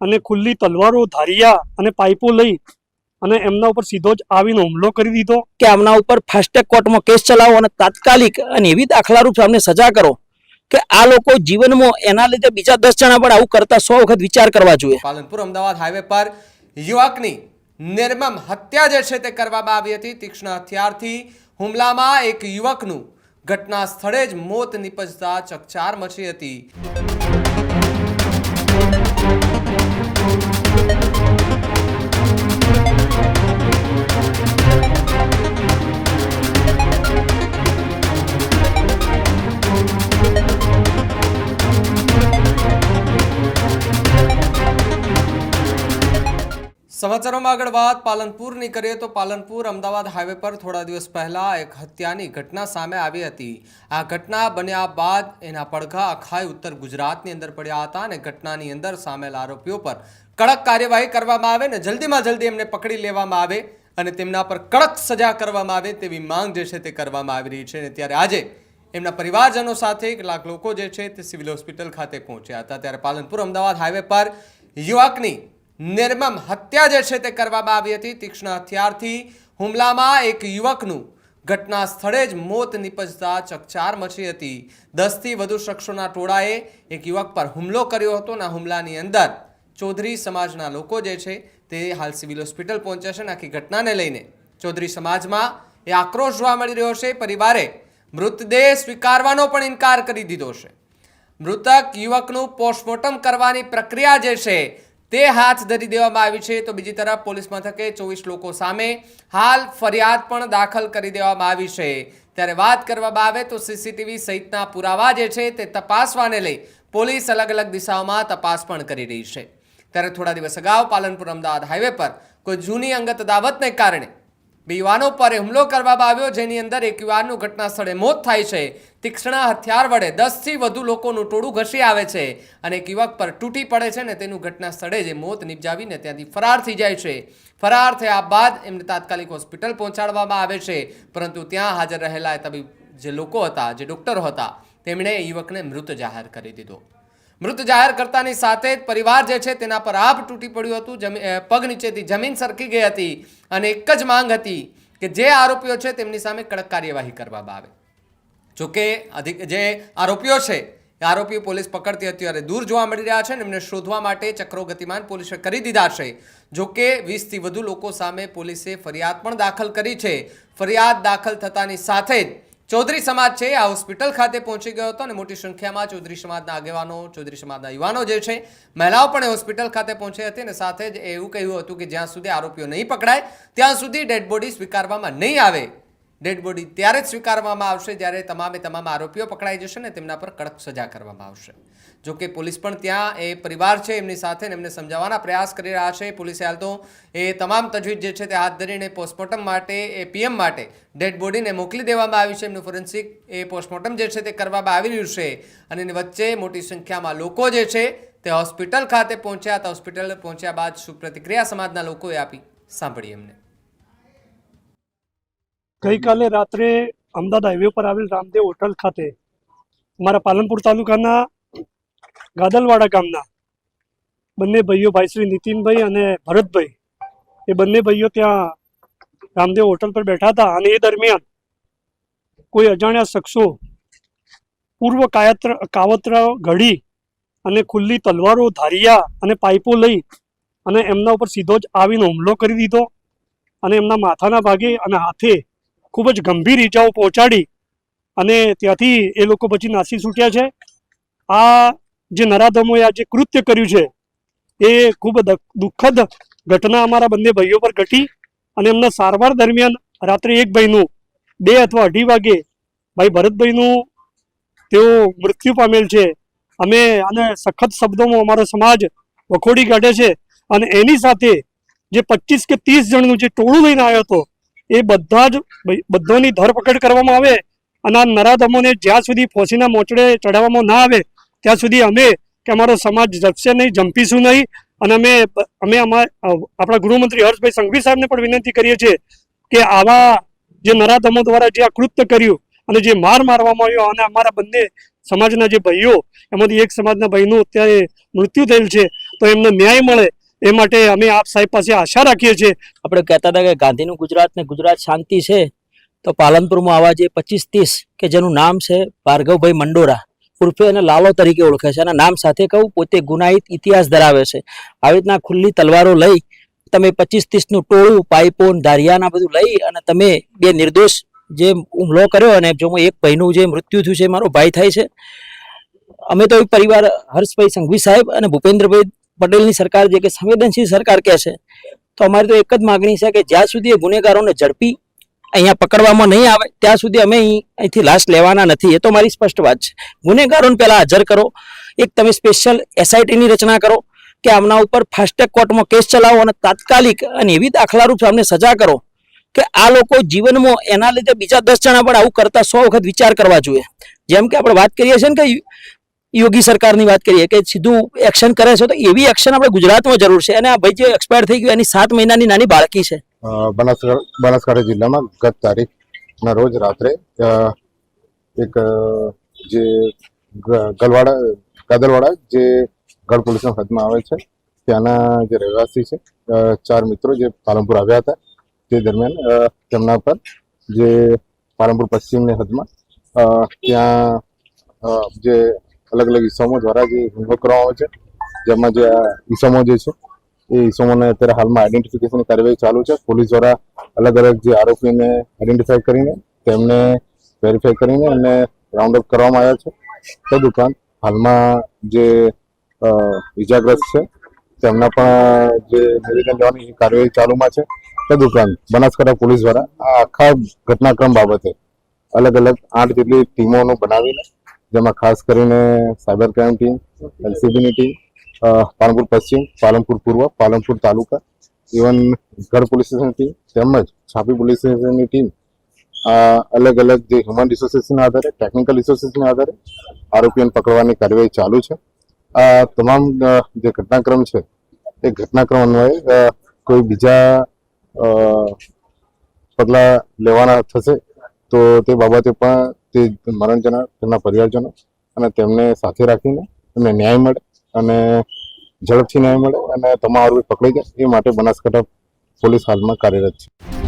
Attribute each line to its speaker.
Speaker 1: અને ખુલ્લી તલવારો ધારિયા અને પાઇપો લઈ અને એમના ઉપર સીધો જ આવીને હુમલો કરી દીધો.
Speaker 2: કે આમના ઉપર ફાસ્ટેગ કોર્ટમાં કેસ ચલાવો અને તાત્કાલિક અને એવી દાખલારૂપ સામે સજા કરો કે આ લોકો જીવનમાં એના લીધે બીજા દસ જણા પણ આવું કરતા સો વખત વિચાર કરવા જોઈએ.
Speaker 3: પાલનપુર અમદાવાદ હાઈવે પર યુવકની નિર્મમ હત્યા જે છે તે કરવામાં આવી હતી. તીક્ષ્ણ હથિયારથી હુમલામાં એક યુવકનું ઘટના સ્થળે જ મોત નિપજતા ચકચાર મચી હતી. સમાચારોમાં આગળ વાત. પાલનપુરની કરીએ તો પાલનપુર અમદાવાદ હાઈવે પર થોડા દિવસ પહેલાં એક હત્યાની ઘટના સામે આવી હતી. આ ઘટના બન્યા બાદ એના પડઘા આખાય ઉત્તર ગુજરાતની અંદર પડ્યા હતા અને ઘટનાની અંદર સામેલ આરોપીઓ પર કડક કાર્યવાહી કરવામાં આવે ને જલ્દીમાં જલ્દી એમને પકડી લેવામાં આવે અને તેમના પર કડક સજા કરવામાં આવે તેવી માંગ જે છે તે કરવામાં આવી રહી છે. અને ત્યારે આજે એમના પરિવારજનો સાથે કેટલાક લોકો જે છે તે સિવિલ હોસ્પિટલ ખાતે પહોંચ્યા હતા. ત્યારે પાલનપુર અમદાવાદ હાઈવે પર યુવકની નિર્મમ હત્યા જે છે તે કરવામાં આવી હતી. તીક્ષ્ણ હથિયારથી હુમલામાં એક યુવકનું ઘટના સ્થળે જ મોત નિપજતા ચકચાર મચી હતી. દસથી વધુ શખ્સોના ટોળાએ એક યુવક પર હુમલો કર્યો હતો અને હુમલાની અંદર ચૌધરી સમાજના લોકો જે છે તે હાલ સિવિલ હોસ્પિટલ પહોંચ્યા છે આખી ઘટનાને લઈને ચૌધરી સમાજમાં એ આક્રોશ જોવા મળી રહ્યો છે. પરિવારે મૃતદેહ સ્વીકારવાનો પણ ઇનકાર કરી દીધો છે. મૃતક યુવકનું પોસ્ટમોર્ટમ કરવાની પ્રક્રિયા જે છે તે હાથ ધરી દેવામાં આવી છે. તો બીજી તરફ પોલીસ મથકે ચોવીસ લોકો સામે હાલ ફરિયાદ પણ દાખલ કરી દેવામાં આવી છે. ત્યારે વાત કરવામાં આવે તો સીસીટીવી સહિતના પુરાવા જે છે તે તપાસવાને લઈ પોલીસ અલગ અલગ દિશાઓમાં તપાસ પણ કરી રહી છે. ત્યારે થોડા દિવસ અગાઉ પાલનપુર અમદાવાદ હાઈવે પર કોઈ જૂની અંગત દાવતને કારણે બે યુવાનો પર હુમલો કરવામાં આવ્યો, જેની અંદર એક યુવાનનું ઘટના સ્થળે મોત થાય છે. તીક્ષ્ણ હથિયાર વડે દસથી વધુ લોકોનું ટોળું ઘસી આવે છે અને એક યુવક પર તૂટી પડે છે ને તેનું ઘટના સ્થળે જ મોત નિપજાવીને ત્યાંથી ફરાર થઈ જાય છે. ફરાર થયા બાદ એમને તાત્કાલિક હોસ્પિટલ પહોંચાડવામાં આવે છે, પરંતુ ત્યાં હાજર રહેલા તબીબ જે લોકો હતા, જે ડૉક્ટરો હતા, તેમણે યુવકને મૃત જાહેર કરી દીધો. મૃત જાહેર કરતાની સાથે જ પરિવાર જે છે તેના પર આભ તૂટી પડ્યું હતું. પગ નીચેથી જમીન સરકી ગઈ હતી અને એક જ માંગ હતી કે જે આરોપીઓ છે તેમની સામે કડક કાર્યવાહી કરવામાં આવે. જોકે અધિક, જે આરોપીઓ છે, એ આરોપીઓ પોલીસ પકડતી અત્યારે દૂર જોવા મળી રહ્યા છે અને એમને શોધવા માટે ચક્રો ગતિમાન પોલીસે કરી દીધા છે. જોકે વીસથી વધુ લોકો સામે પોલીસે ફરિયાદ પણ દાખલ કરી છે. ફરિયાદ દાખલ થતાની સાથે જ ચૌધરી સમાજ છે, આ હોસ્પિટલ ખાતે પહોંચી ગયો હતો અને મોટી સંખ્યામાં ચૌધરી સમાજના આગેવાનો, ચૌધરી સમાજના યુવાનો જે છે, મહિલાઓ પણ હોસ્પિટલ ખાતે પહોંચી હતી અને સાથે જ એવું કહ્યું હતું કે જ્યાં સુધી આરોપીઓ નહીં પકડાય, ત્યાં સુધી ડેડ બોડી સ્વીકારવામાં નહીં આવે. ડેડ બોડી ત્યારે જ સ્વીકારવામાં આવશે જ્યારે તમામે તમામ આરોપીઓ પકડાઈ જશે ને તેમના પર કડક સજા કરવામાં આવશે. જો કે પોલીસ પણ ત્યાં એ પરિવાર છે એમની સાથે એમને સમજાવવાના પ્રયાસ કરી રહ્યા છે. પોલીસે હાલ તો એ તમામ તજવીજ જે છે તે હાથ ધરીને પોસ્ટમોર્ટમ માટે, એ પીએમ માટે ડેડ બોડીને મોકલી દેવામાં આવી છે. એમનું ફોરેન્સિક એ પોસ્ટમોર્ટમ જે છે તે કરવામાં આવી રહ્યું છે અને એની વચ્ચે મોટી સંખ્યામાં લોકો જે છે તે હોસ્પિટલ ખાતે પહોંચ્યા હતા. હોસ્પિટલ પહોંચ્યા બાદ શું પ્રતિક્રિયા સમાજના લોકોએ આપી સાંભળી એમને.
Speaker 1: ગઈકાલે રાત્રે અમદાવાદ હાઈવે પર આવેલ રામદેવ હોટલ ખાતે મારા પાલનપુર તાલુકાના ગાદલવાડા ગામના બંને ભાઈઓ, ભાઈ શ્રી નીતિનભાઈ અને ભરતભાઈ, એ બંને ભાઈઓ ત્યાં રામદેવ હોટલ પર બેઠા હતા અને એ દરમિયાન કોઈ અજાણ્યા શખ્સો પૂર્વ કાયત્ર, કાવતરા ઘડી અને ખુલ્લી તલવારો, ધારિયા અને પાઇપો લઈ અને એમના ઉપર સીધો જ આવીને હુમલો કરી દીધો અને એમના માથાના ભાગે અને હાથે ખૂબ જ ગંભીર ઈજાઓ પહોંચાડી અને ત્યાંથી એ લોકો પછી નાસી છૂટ્યા છે. આ જે નરાધમોએ આ જે કૃત્ય કર્યું છે, એ ખૂબ દુઃખદ ઘટના અમારા બંને ભાઈઓ પર ઘટી અને એમના સારવાર દરમિયાન રાત્રે એક ભાઈનું બે અથવા અઢી વાગે ભાઈ ભરતભાઈનું તેઓ મૃત્યુ પામેલ છે. અમે આને સખત શબ્દોમાં અમારો સમાજ વખોડી કાઢે છે અને એની સાથે જે પચીસ કે ત્રીસ જણનું જે ટોળું લઈને આવ્યો હતો એ બધા જ બધાની ધરપકડ કરવામાં આવે અને આ નરાધમોને જ્યાં સુધી ફોસીના મોચડે ચડાવવામાં ના આવે, ત્યાં સુધી અમે કે અમારો સમાજ જપશે નહીં, જંપીશું નહીં. અને અમે અમે આપણા ગૃહમંત્રી હર્ષભાઈ સંઘવી સાહેબને પણ વિનંતી કરીએ છીએ કે આવા જે નરાધમો દ્વારા જે આ કર્યું અને જે માર મારવામાં આવ્યો અને અમારા બંને સમાજના જે ભાઈઓ, એમાંથી એક સમાજના ભાઈનું અત્યારે મૃત્યુ થયેલ છે, તો એમને ન્યાય મળે એ માટે અમે આપ સાહેબ પાસે આશા રાખીએ છીએ.
Speaker 2: આપણે કહેતા હતા કે ગાંધીનું ગુજરાત ને ગુજરાત શાંતિ છે, તો પાલનપુરમાં આવા જે પચીસ ત્રીસ કે જેનું નામ છે ભાર્ગવભાઈ મંડોરા, ઉર્ફે અને લાલો તરીકે ઓળખે છે. અને નામ સાથે કહું, પોતે ગુનાહિત ઇતિહાસ ધરાવે છે. આવી રીતના ખુલ્લી તલવારો લઈ તમે પચીસ ત્રીસનું ટોળું પાઇપો ને ધારિયાના બધું લઈ અને તમે બે નિર્દોષ જે હુમલો કર્યો અને જો એક ભાઈનું જે મૃત્યુ થયું છે, મારો ભાઈ થાય છે. અમે તો એક પરિવાર, હર્ષભાઈ સંઘવી સાહેબ અને ભૂપેન્દ્રભાઈ પટેલની સરકાર જે કે સંવેદનશીલ સરકાર કહે છે, તો અમારી તો એક જ માગણી છે કે જ્યાં સુધી એ ગુનેગારોને ઝડપી અહીંયા પકડવામાં નહીં આવે, ત્યાં સુધી અમે અહીં અહીંથી લાશ લેવાના નથી. એ તો મારી સ્પષ્ટ વાત છે. ગુનેગારોને પહેલા હાજર કરો. એક તમે સ્પેશિયલ એસઆઈટીની રચના કરો કે આમના ઉપર ફાસ્ટેગ કોર્ટમાં કેસ ચલાવો અને તાત્કાલિક અને એવી દાખલારૂપ સામે સજા કરો કે આ લોકો જીવનમાં એના લીધે બીજા દસ જણા પણ આવું કરતા સો વખત વિચાર કરવા જોઈએ. જેમ કે આપણે વાત કરીએ છીએ ને કે યોગી સરકારની વાત કરીએ કે સીધું એક્શન કરે છે, તો એવી એક્શન આપણે ગુજરાતમાં જરૂર છે. અને આ ભાઈ જે એક્સપાયર થઈ ગયું, એની સાત મહિનાની નાની બાળકી છે.
Speaker 4: બનાસકાંઠા જિલ્લામાં ગત તારીખના રોજ રાત્રે એક જે ગલવાડા ગાદલવાડા જે ગઢ પોલીસના હદમાં આવે છે, ત્યાંના જે રહેવાસી છે ચાર મિત્રો જે પાલનપુર આવ્યા હતા, તે દરમિયાન તેમના પર જે પાલનપુર પશ્ચિમની હદમાં ત્યાં જે અલગ અલગ ઇસમો દ્વારા જે હુમલો કરવામાં છે. જેમાં જે આ ઇસમો જે છે, એ ઇસમોને અત્યારે હાલમાં આઈડેન્ટિફિકેશનની કાર્યવાહી ચાલુ છે. પોલીસ દ્વારા અલગ અલગ જે આરોપીને આઈડેન્ટિફાઈ કરીને તેમને વેરીફાઈ કરીને અને રાઉન્ડ અપ કરવામાં આવ્યા છે. તદુપરાંત હાલમાં જે ઇજાગ્રસ્ત છે, તેમના પણ જે નિવેદન લેવાની કાર્યવાહી ચાલુમાં છે. તદુપરાંત બનાસકાંઠા પોલીસ દ્વારા આ આખા ઘટનાક્રમ બાબતે અલગ અલગ આઠ જેટલી ટીમોનું બનાવીને જેમાં ખાસ કરીને સાયબર ક્રાઇમ ટીમ, એલસીબીની ટીમ પાલનપુર પશ્ચિમ, પાલનપુર પૂર્વ, પાલનપુર તાલુકા, ઇવન ગઢ પોલીસ સ્ટેશનની ટીમ તેમજ છાપી પોલીસ સ્ટેશનની ટીમ અલગ અલગ જે હ્યુમન રિસોર્સિસના આધારે ટેકનિકલ રિસોર્સિસના આધારે આરોપીઓને પકડવાની કાર્યવાહી ચાલુ છે. આ તમામ જે ઘટનાક્રમ છે, એ ઘટનાક્રમ અન્વયે કોઈ બીજા પગલાં લેવાના થશે તો તે બાબતે પણ તે મરણ જનાર તેમના પરિવારજનો અને તેમને સાથે રાખીને એમને ન્યાય મળે અને ઝડપથી ન્યાય મળે અને તમામ આરોપી પકડાઈ જાય એ માટે બનાસકાંઠા પોલીસ હાલમાં કાર્યરત છે.